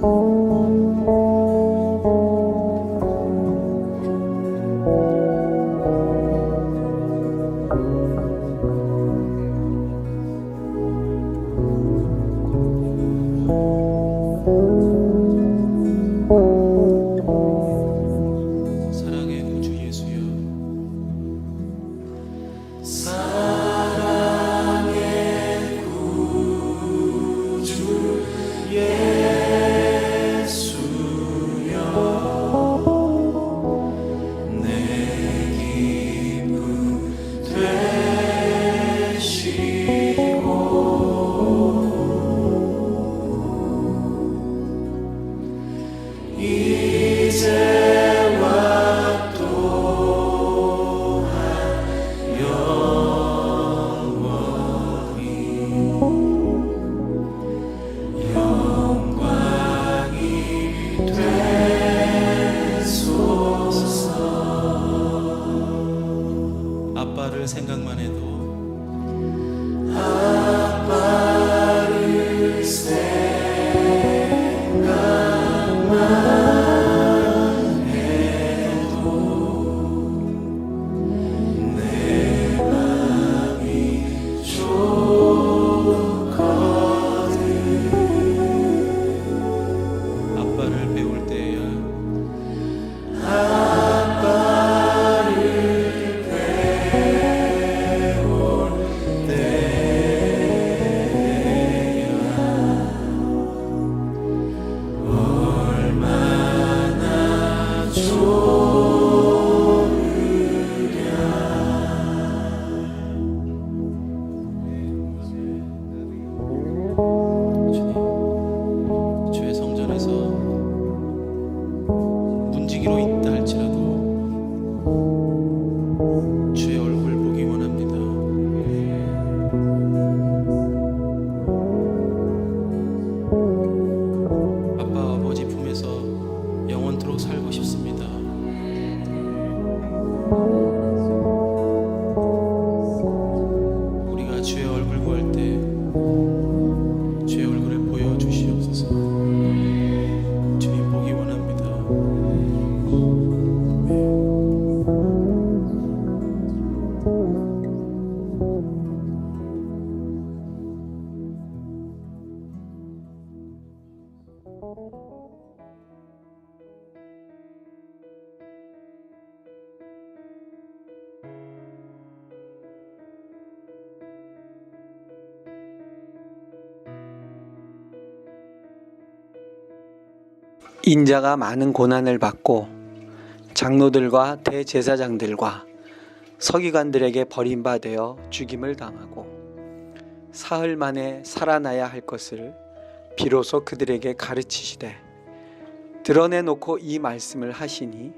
사랑 인자가 많은 고난을 받고 장로들과 대제사장들과 서기관들에게 버림받아 죽임을 당하고 사흘 만에 살아나야 할 것을 비로소 그들에게 가르치시되 드러내놓고 이 말씀을 하시니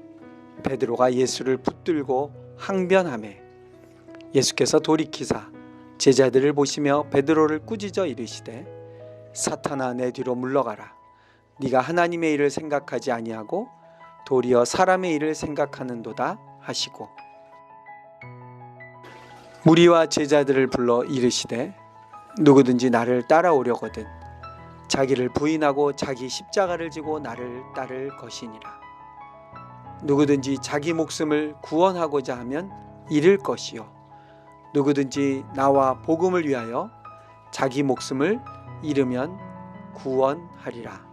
베드로가 예수를 붙들고 항변하매 예수께서 돌이키사 제자들을 보시며 베드로를 꾸짖어 이르시되 사탄아 내 뒤로 물러가라 네가 하나님의 일을 생각하지 아니하고 도리어 사람의 일을 생각하는도다 하시고. 무리와 제자들을 불러 이르시되 누구든지 나를 따라오려거든 자기를 부인하고 자기 십자가를 지고 나를 따를 것이니라. 누구든지 자기 목숨을 구원하고자 하면 잃을 것이요. 누구든지 나와 복음을 위하여 자기 목숨을 잃으면 구원하리라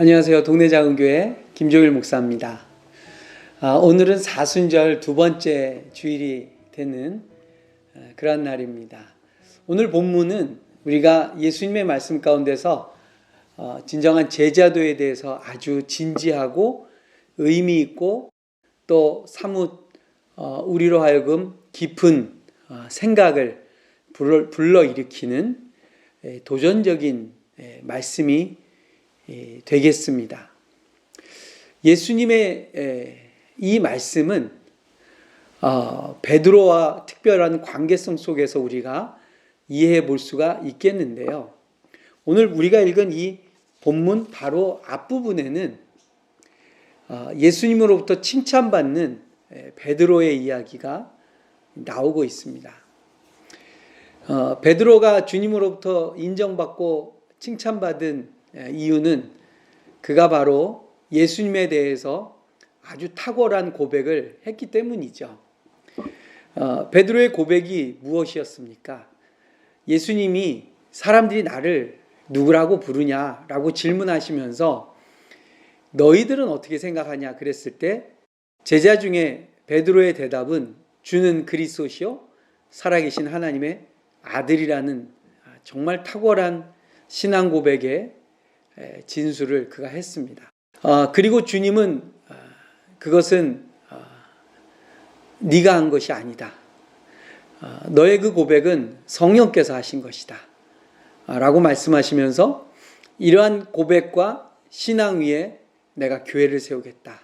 안녕하세요. 동네 작은 교회 김종일 목사입니다. 아, 오늘은 사순절 두 번째 주일이 되는 아, 그런 날입니다. 오늘 본문은 우리가 예수님의 말씀 가운데서 어, 진정한 제자도에 대해서 아주 진지하고 의미 있고 또 사뭇 어, 우리로 하여금 깊은 어, 생각을 불러, 불러일으키는 에, 도전적인 에, 말씀이 에, 되겠습니다. 예수님의 에, 이 말씀은 어, 베드로와 특별한 관계성 속에서 우리가 이해해 볼 수가 있겠는데요. 오늘 우리가 읽은 이 본문 바로 앞부분에는 어, 예수님으로부터 칭찬받는 에, 베드로의 이야기가 나오고 있습니다. 어, 베드로가 주님으로부터 인정받고 칭찬받은 에, 이유는 그가 바로 예수님에 대해서 아주 탁월한 고백을 했기 때문이죠. 어, 베드로의 고백이 무엇이었습니까? 예수님이 사람들이 나를 누구라고 부르냐라고 질문하시면서 너희들은 어떻게 생각하냐 그랬을 때 제자 중에 베드로의 대답은 주는 그리스도시요 살아계신 하나님의 아들이라는 정말 탁월한 신앙 고백의 진술을 그가 했습니다. 어, 그리고 주님은 어, 그것은 어, 네가 한 것이 아니다. 어, 너의 그 고백은 성령께서 하신 것이다. 아, 라고 말씀하시면서 이러한 고백과 신앙 위에 내가 교회를 세우겠다.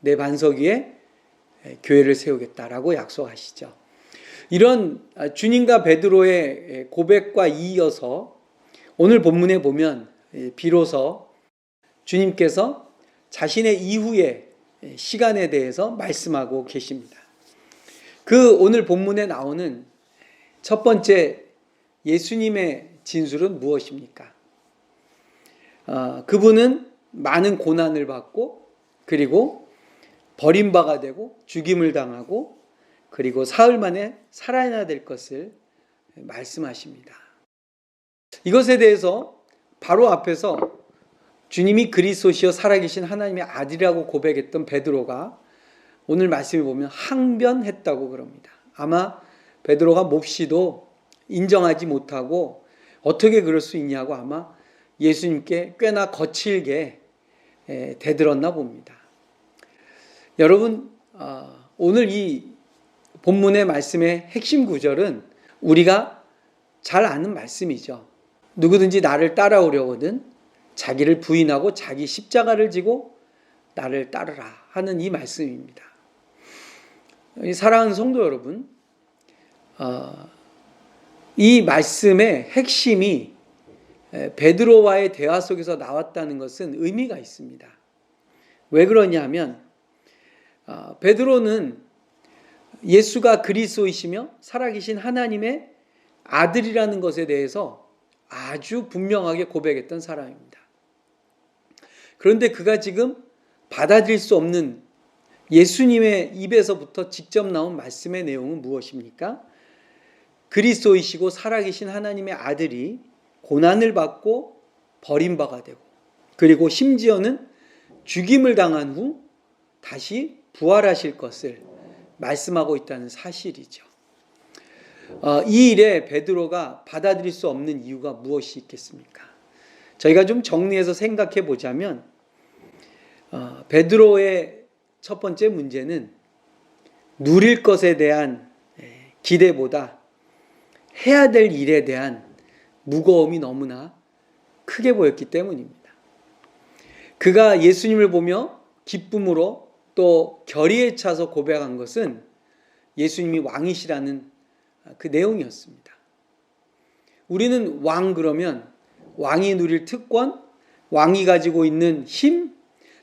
내 반석 위에 교회를 세우겠다라고 약속하시죠. 이런 주님과 베드로의 고백과 이어서 오늘 본문에 보면 비로소 주님께서 자신의 이후의 시간에 대해서 말씀하고 계십니다. 그 오늘 본문에 나오는 첫 번째 예수님의 진술은 무엇입니까? 어, 그분은 많은 고난을 받고 그리고 버림바가 되고 죽임을 당하고 그리고 사흘 만에 살아나야 될 것을 말씀하십니다. 이것에 대해서 바로 앞에서 주님이 그리스도시여 살아계신 하나님의 아들이라고 고백했던 베드로가 오늘 말씀에 보면 항변했다고 그럽니다. 아마 베드로가 몹시도 인정하지 못하고 어떻게 그럴 수 있냐고 아마 예수님께 꽤나 거칠게 대들었나 봅니다. 여러분 어, 오늘 이 본문의 말씀의 핵심 구절은 우리가 잘 아는 말씀이죠. 누구든지 나를 따라오려거든 자기를 부인하고 자기 십자가를 지고 나를 따르라 하는 이 말씀입니다. 사랑하는 성도 여러분, 어, 이 말씀의 핵심이 베드로와의 대화 속에서 나왔다는 것은 의미가 있습니다. 왜 그러냐면 어, 베드로는 예수가 그리스도이시며 살아계신 하나님의 아들이라는 것에 대해서 아주 분명하게 고백했던 사람입니다. 그런데 그가 지금 받아들일 수 없는 예수님의 입에서부터 직접 나온 말씀의 내용은 무엇입니까? 그리스도이시고 살아계신 하나님의 아들이 고난을 받고 버림바가 되고 그리고 심지어는 죽임을 당한 후 다시 부활하실 것을 말씀하고 있다는 사실이죠. 어, 이 일에 베드로가 받아들일 수 없는 이유가 무엇이 있겠습니까? 저희가 좀 정리해서 생각해 보자면 어, 베드로의 첫 번째 문제는 누릴 것에 대한 예, 기대보다 해야 될 일에 대한 무거움이 너무나 크게 보였기 때문입니다. 그가 예수님을 보며 기쁨으로 또 결의에 차서 고백한 것은 예수님이 왕이시라는 그 내용이었습니다. 우리는 왕 그러면 왕이 누릴 특권, 왕이 가지고 있는 힘,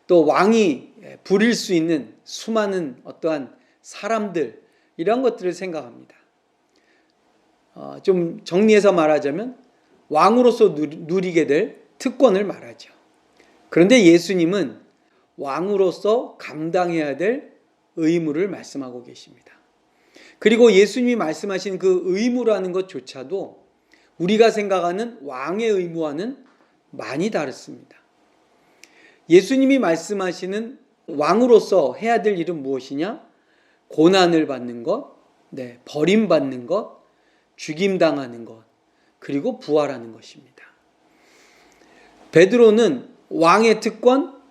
또 왕이 부릴 수 있는 수많은 어떠한 사람들 이런 것들을 생각합니다. 어, 좀 정리해서 말하자면 왕으로서 누리게 될 특권을 말하죠. 그런데 예수님은 왕으로서 감당해야 될 의무를 말씀하고 계십니다. 그리고 예수님이 말씀하신 그 의무라는 것조차도 우리가 생각하는 왕의 의무와는 많이 다릅니다. 예수님이 말씀하시는 왕으로서 해야 될 일은 무엇이냐? 고난을 받는 것, 네, 버림받는 것, 죽임당하는 것, 그리고 부활하는 것입니다. 베드로는 왕의 특권,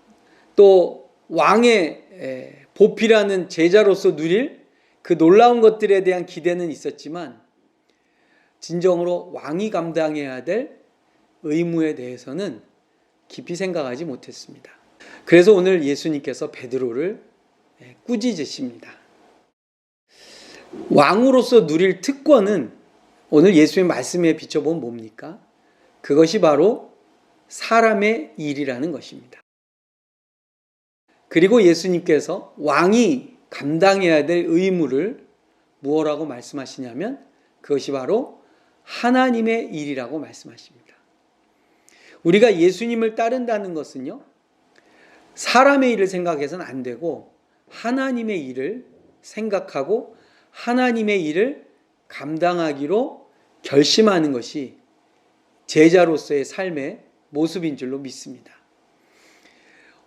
또 왕의 보필하는 제자로서 누릴 그 놀라운 것들에 대한 기대는 있었지만 진정으로 왕이 감당해야 될 의무에 대해서는 깊이 생각하지 못했습니다. 그래서 오늘 예수님께서 베드로를 꾸짖으십니다. 왕으로서 누릴 특권은 오늘 예수의 말씀에 비춰보면 뭡니까? 그것이 바로 사람의 일이라는 것입니다. 그리고 예수님께서 왕이 감당해야 될 의무를 무엇라고 말씀하시냐면 그것이 바로 하나님의 일이라고 말씀하십니다. 우리가 예수님을 따른다는 것은요, 사람의 일을 생각해서는 안 되고 하나님의 일을 생각하고 하나님의 일을 감당하기로 결심하는 것이 제자로서의 삶의 모습인 줄로 믿습니다.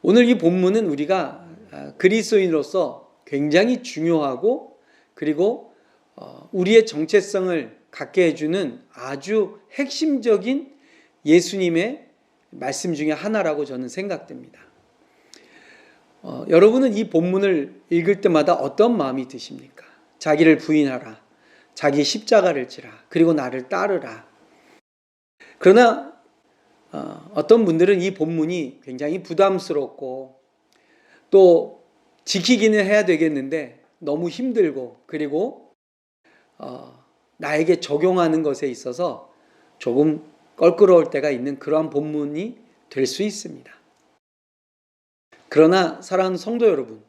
오늘 이 본문은 우리가 아, 그리스도인으로서 굉장히 중요하고 그리고 어, 우리의 정체성을 갖게 해주는 아주 핵심적인 예수님의 말씀 중에 하나라고 저는 생각됩니다. 어, 여러분은 이 본문을 읽을 때마다 어떤 마음이 드십니까? 자기를 부인하라. 자기 십자가를 지라. 그리고 나를 따르라. 그러나 어, 어떤 분들은 이 본문이 굉장히 부담스럽고 또 지키기는 해야 되겠는데 너무 힘들고 그리고 어, 나에게 적용하는 것에 있어서 조금 껄끄러울 때가 있는 그러한 본문이 될 수 있습니다. 그러나 사랑하는 성도 여러분,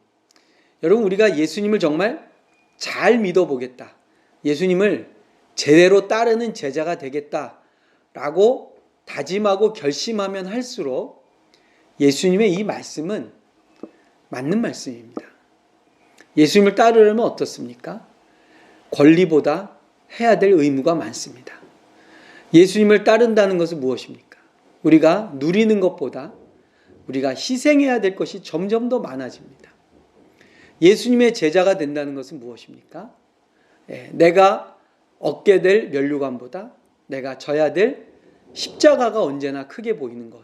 여러분 우리가 예수님을 정말 잘 믿어보겠다. 예수님을 제대로 따르는 제자가 되겠다라고 다짐하고 결심하면 할수록 예수님의 이 말씀은 맞는 말씀입니다. 예수님을 따르려면 어떻습니까? 권리보다 해야 될 의무가 많습니다. 예수님을 따른다는 것은 무엇입니까? 우리가 누리는 것보다 우리가 희생해야 될 것이 점점 더 많아집니다. 예수님의 제자가 된다는 것은 무엇입니까? 예, 내가 얻게 될 면류관보다 내가 져야 될 십자가가 언제나 크게 보이는 것.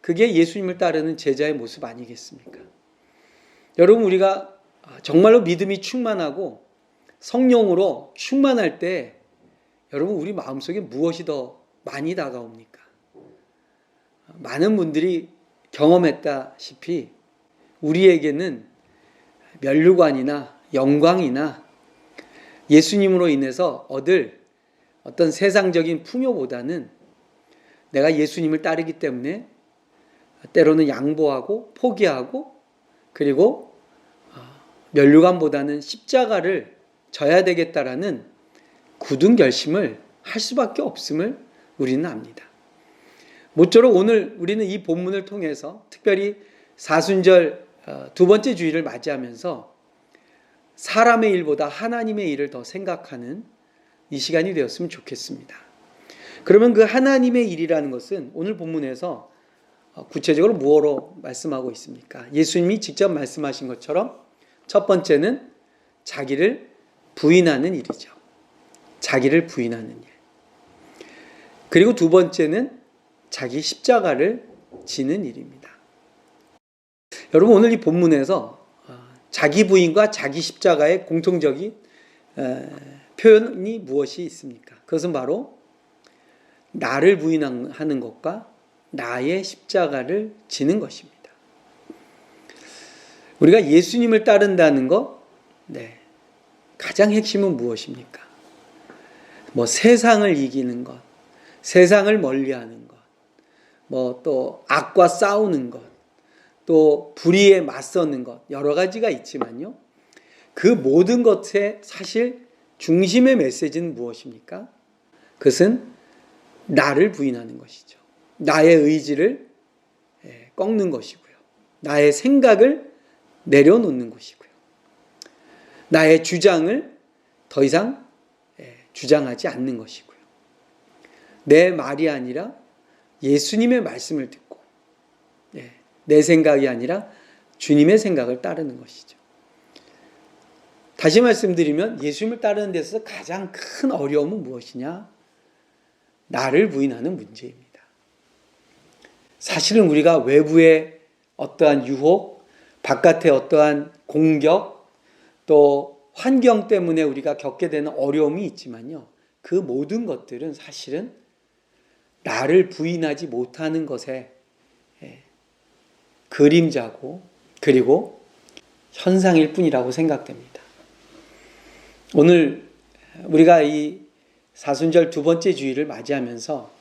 그게 예수님을 따르는 제자의 모습 아니겠습니까? 여러분, 우리가 정말로 믿음이 충만하고 성령으로 충만할 때 여러분, 우리 마음속에 무엇이 더 많이 다가옵니까? 많은 분들이 경험했다시피 우리에게는 면류관이나 영광이나 예수님으로 인해서 얻을 어떤 세상적인 풍요보다는 내가 예수님을 따르기 때문에 때로는 양보하고 포기하고 그리고 면류관보다는 십자가를 져야 되겠다라는 굳은 결심을 할 수밖에 없음을 우리는 압니다. 모쪼록 오늘 우리는 이 본문을 통해서 특별히 사순절 어, 두 번째 주일을 맞이하면서 사람의 일보다 하나님의 일을 더 생각하는 이 시간이 되었으면 좋겠습니다. 그러면 그 하나님의 일이라는 것은 오늘 본문에서 어, 구체적으로 무엇로 말씀하고 있습니까? 예수님이 직접 말씀하신 것처럼 첫 번째는 자기를 부인하는 일이죠. 자기를 부인하는 일. 그리고 두 번째는 자기 십자가를 지는 일입니다. 여러분 오늘 이 본문에서 어, 자기 부인과 자기 십자가의 공통적인 에, 표현이 무엇이 있습니까? 그것은 바로 나를 부인하는 것과 나의 십자가를 지는 것입니다. 우리가 예수님을 따른다는 것, 네. 가장 핵심은 무엇입니까? 뭐 세상을 이기는 것, 세상을 멀리 하는 것, 뭐 또 악과 싸우는 것, 또 불의에 맞서는 것, 여러 가지가 있지만요. 그 모든 것의 사실 중심의 메시지는 무엇입니까? 그것은 나를 부인하는 것이죠. 나의 의지를 예, 꺾는 것이고요. 나의 생각을 내려놓는 것이고요. 나의 주장을 더 이상 예, 주장하지 않는 것이고요. 내 말이 아니라 예수님의 말씀을 듣고 예, 내 생각이 아니라 주님의 생각을 따르는 것이죠. 다시 말씀드리면 예수님을 따르는 데서 가장 큰 어려움은 무엇이냐? 나를 부인하는 문제입니다. 사실은 우리가 외부의 어떠한 유혹, 바깥의 어떠한 공격, 또 환경 때문에 우리가 겪게 되는 어려움이 있지만요. 그 모든 것들은 사실은 나를 부인하지 못하는 것의 예, 그림자고 그리고 현상일 뿐이라고 생각됩니다. 오늘 우리가 이 사순절 두 번째 주일을 맞이하면서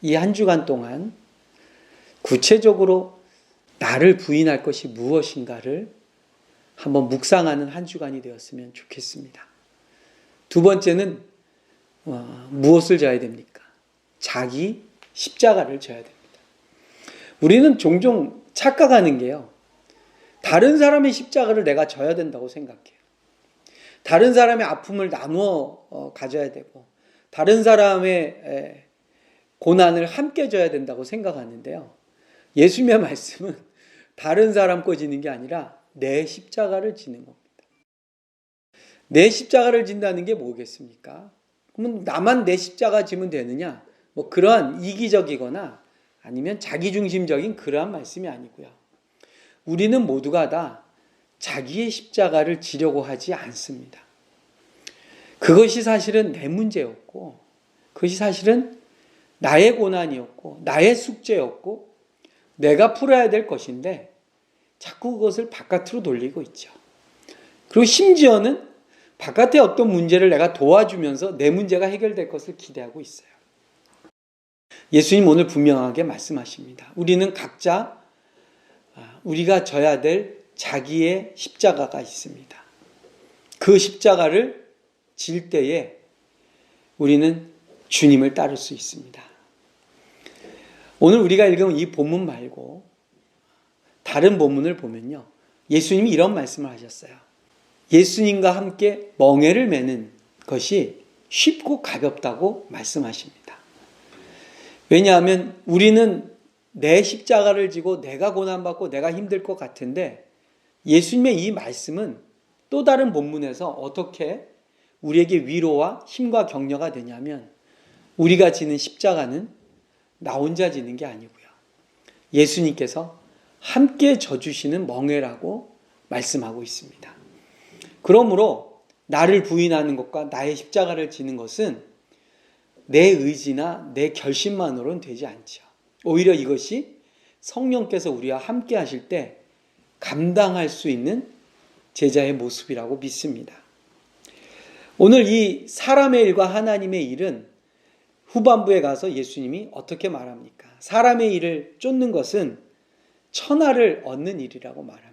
이 한 주간 동안 구체적으로 나를 부인할 것이 무엇인가를 한번 묵상하는 한 주간이 되었으면 좋겠습니다. 두 번째는 어, 무엇을 져야 됩니까? 자기 십자가를 져야 됩니다. 우리는 종종 착각하는 게요. 다른 사람의 십자가를 내가 져야 된다고 생각해요. 다른 사람의 아픔을 나누어 어, 가져야 되고, 다른 사람의 고난을 함께 져야 된다고 생각하는데요. 예수님의 말씀은 다른 사람 거 지는 게 아니라 내 십자가를 지는 겁니다. 내 십자가를 진다는 게 뭐겠습니까? 그러면 나만 내 십자가 지면 되느냐? 뭐 그러한 이기적이거나 아니면 자기중심적인 그러한 말씀이 아니고요. 우리는 모두가 다 자기의 십자가를 지려고 하지 않습니다. 그것이 사실은 내 문제였고, 그것이 사실은 나의 고난이었고, 나의 숙제였고, 내가 풀어야 될 것인데, 자꾸 그것을 바깥으로 돌리고 있죠. 그리고 심지어는 바깥의 어떤 문제를 내가 도와주면서 내 문제가 해결될 것을 기대하고 있어요. 예수님 오늘 분명하게 말씀하십니다. 우리는 각자 아, 우리가 져야 될 자기의 십자가가 있습니다. 그 십자가를 질 때에 우리는 주님을 따를 수 있습니다. 오늘 우리가 읽은 이 본문 말고 다른 본문을 보면요. 예수님이 이런 말씀을 하셨어요. 예수님과 함께 멍해를 매는 것이 쉽고 가볍다고 말씀하십니다. 왜냐하면 우리는 내 십자가를 지고 내가 고난받고 내가 힘들 것 같은데 예수님의 이 말씀은 또 다른 본문에서 어떻게 우리에게 위로와 힘과 격려가 되냐면 우리가 지는 십자가는 나 혼자 지는 게 아니고요. 예수님께서 함께 져주시는 멍해라고 말씀하고 있습니다. 그러므로 나를 부인하는 것과 나의 십자가를 지는 것은 내 의지나 내 결심만으로는 되지 않죠. 오히려 이것이 성령께서 우리와 함께 하실 때 감당할 수 있는 제자의 모습이라고 믿습니다. 오늘 이 사람의 일과 하나님의 일은 후반부에 가서 예수님이 어떻게 말합니까? 사람의 일을 쫓는 것은 천하를 얻는 일이라고 말합니다.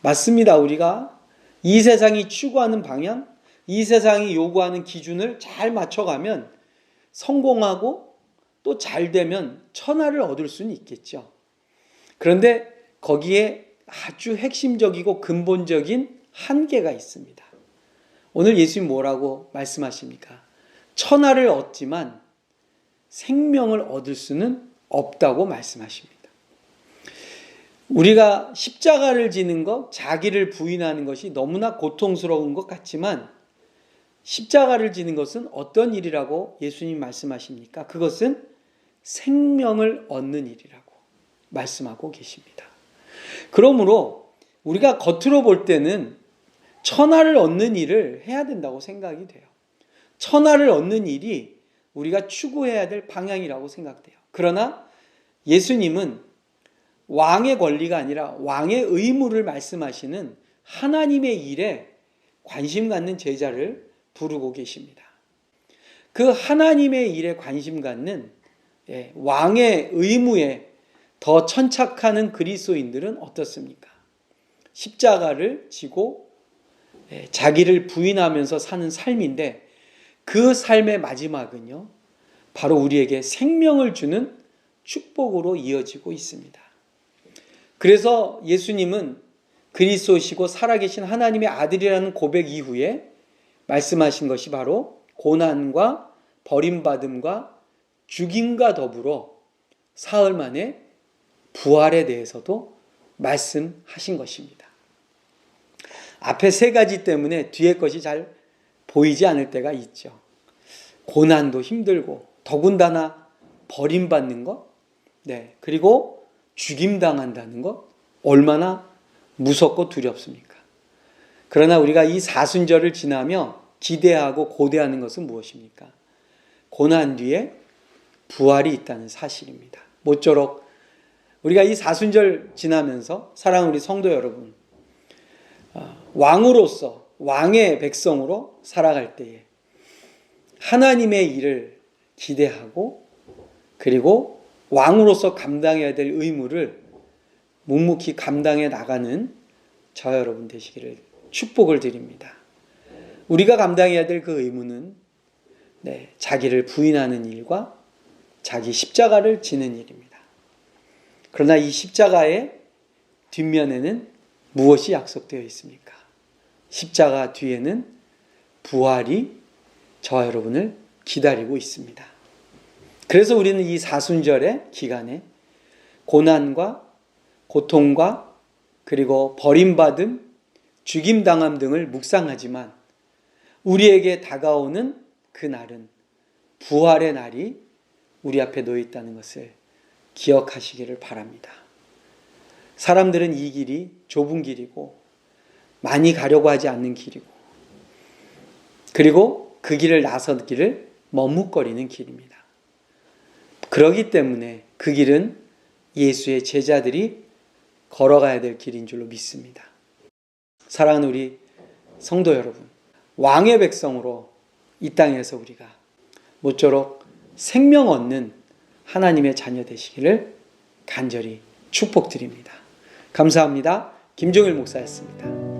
맞습니다. 우리가 이 세상이 추구하는 방향, 이 세상이 요구하는 기준을 잘 맞춰가면 성공하고 또 잘 되면 천하를 얻을 수는 있겠죠. 그런데 거기에 아주 핵심적이고 근본적인 한계가 있습니다. 오늘 예수님 뭐라고 말씀하십니까? 천하를 얻지만 생명을 얻을 수는 없다고 말씀하십니다. 우리가 십자가를 지는 것, 자기를 부인하는 것이 너무나 고통스러운 것 같지만 십자가를 지는 것은 어떤 일이라고 예수님 말씀하십니까? 그것은 생명을 얻는 일이라고 말씀하고 계십니다. 그러므로 우리가 겉으로 볼 때는 천하를 얻는 일을 해야 된다고 생각이 돼요. 천하를 얻는 일이 우리가 추구해야 될 방향이라고 생각돼요. 그러나 예수님은 왕의 권리가 아니라 왕의 의무를 말씀하시는 하나님의 일에 관심 갖는 제자를 부르고 계십니다. 그 하나님의 일에 관심 갖는 예, 왕의 의무에 더 천착하는 그리스도인들은 어떻습니까? 십자가를 지고 예, 자기를 부인하면서 사는 삶인데 그 삶의 마지막은요, 바로 우리에게 생명을 주는 축복으로 이어지고 있습니다. 그래서 예수님은 그리스도시고 살아계신 하나님의 아들이라는 고백 이후에 말씀하신 것이 바로 고난과 버림받음과 죽임과 더불어 사흘 만에 부활에 대해서도 말씀하신 것입니다. 앞에 세 가지 때문에 뒤에 것이 잘 보이지 않을 때가 있죠. 고난도 힘들고 더군다나 버림받는 것, 네 그리고 죽임 당한다는 것 얼마나 무섭고 두렵습니까? 그러나 우리가 이 사순절을 지나며 기대하고 고대하는 것은 무엇입니까? 고난 뒤에 부활이 있다는 사실입니다. 모쪼록 우리가 이 사순절 지나면서 사랑 우리 성도 여러분 어, 왕으로서 왕의 백성으로 살아갈 때에 하나님의 일을 기대하고 그리고 왕으로서 감당해야 될 의무를 묵묵히 감당해 나가는 저 여러분 되시기를 축복을 드립니다. 우리가 감당해야 될 그 의무는 네, 자기를 부인하는 일과 자기 십자가를 지는 일입니다. 그러나 이 십자가의 뒷면에는 무엇이 약속되어 있습니까? 십자가 뒤에는 부활이 저 여러분을 기다리고 있습니다. 그래서 우리는 이 사순절의 기간에 고난과 고통과 그리고 버림받음, 죽임당함 등을 묵상하지만 우리에게 다가오는 그 날은 부활의 날이 우리 앞에 놓여 있다는 것을 기억하시기를 바랍니다. 사람들은 이 길이 좁은 길이고 많이 가려고 하지 않는 길이고 그리고 그 길을 나서기를 머뭇거리는 길입니다. 그러기 때문에 그 길은 예수의 제자들이 걸어가야 될 길인 줄로 믿습니다. 사랑하는 우리 성도 여러분, 왕의 백성으로 이 땅에서 우리가 모쪼록 생명 얻는 하나님의 자녀 되시기를 간절히 축복드립니다. 감사합니다. 김종일 목사였습니다.